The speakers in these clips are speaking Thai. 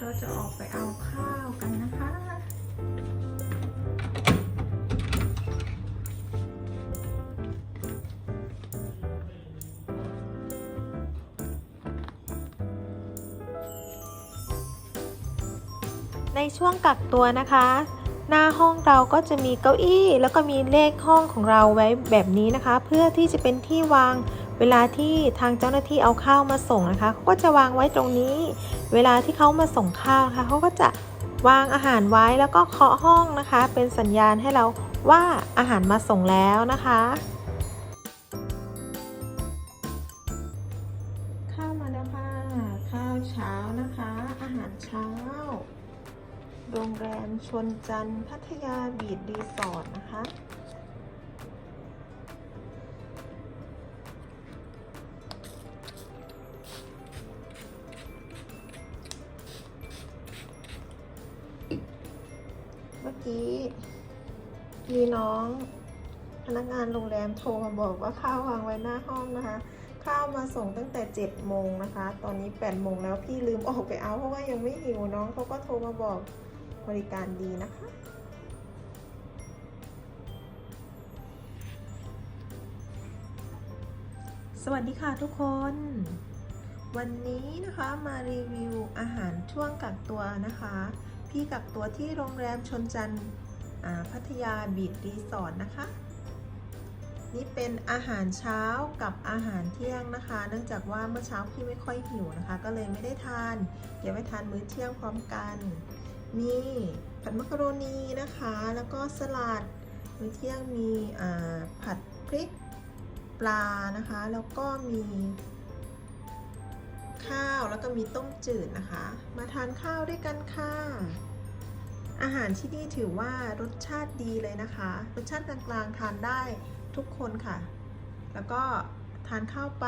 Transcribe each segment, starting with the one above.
เราจะออกไปเอาข้าวกันนะคะในช่วงกักตัวนะคะ หน้าห้องเราก็จะมีเก้าอี้ แล้วก็มีเลขห้องของเราไว้แบบนี้นะคะ เพื่อที่จะเป็นที่วาง เวลาที่ทางเจ้าหน้าที่เอาข้าวมาส่งนะคะเขาก็จะวางไว้ตรงนี้ เวลาที่เขามาส่งข้าวนะคะเขาก็จะวางอาหารไว้แล้วก็เคาะห้องนะคะ เป็นสัญญาณให้เราว่าอาหารมาส่งแล้วนะคะข้าวมาแล้วค่ะข้าวเช้านะคะ อาหารเช้า โรงแรมชนจันทร์พัทยาบีดรีสอร์ทนะคะ กี้มีน้องพนักงานโรงแรมโทรมาบอกว่าข้าววางไว้หน้าห้องนะคะ ข้าวมาส่งตั้งแต่7จ็ดโมงนะคะ ตอนนี้8ปดโมงแล้วพี่ลืมออกไปเอาเพราะว่ายังไม่หิวน้องเขาก็โทรมาบอกบริการดีนะคะ สวัสดีค่ะทุกคน วันนี้นะคะมารีวิวอาหารช่วงกักตัวนะคะ พี่กักตัวที่โรงแรมชนจันทร์พัทยาบีดรีสอร์ทนะคะ นี่เป็นอาหารเช้ากับอาหารเที่ยงนะคะ เนื่องจากว่าเมื่อเช้าพี่ไม่ค่อยหิวนะคะ ก็เลยไม่ได้ทานเดี๋ยวไปทานมื้อเที่ยงพร้อมกัน มีผัดมักกะโรนีนะคะ แล้วก็สลัด มื้อเที่ยงมีผัดพริกปลานะคะ แล้วก็มีข้าว แล้วก็มีต้มจืดนะคะ มาทานข้าวด้วยกันค่ะ อาหารที่นี่ถือว่ารสชาติดีเลยนะคะ รสชาติกลางๆทานได้ทุกคนค่ะ แล้วก็ทานข้าวไป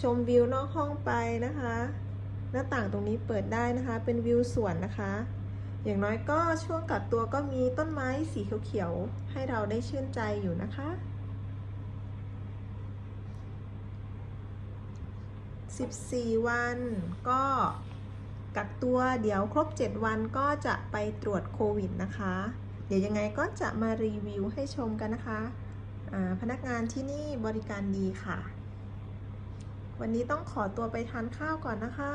ชมวิวนอกห้องไปนะคะ หน้าต่างตรงนี้เปิดได้นะคะ เป็นวิวสวนนะคะ อย่างน้อยก็ช่วงกักตัวก็มีต้นไม้สีเขียวๆให้เราได้ชื่นใจอยู่นะคะ 14 วัน ก็กักตัวเดี๋ยวครบ 7 วันก็จะไปตรวจโควิดนะคะ เดี๋ยวยังไงก็จะมารีวิวให้ชมกันนะคะ พนักงานที่นี่บริการดีค่ะ วันนี้ต้องขอตัวไปทานข้าวก่อนนะคะ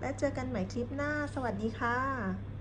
และเจอกันใหม่คลิปหน้า สวัสดีค่ะ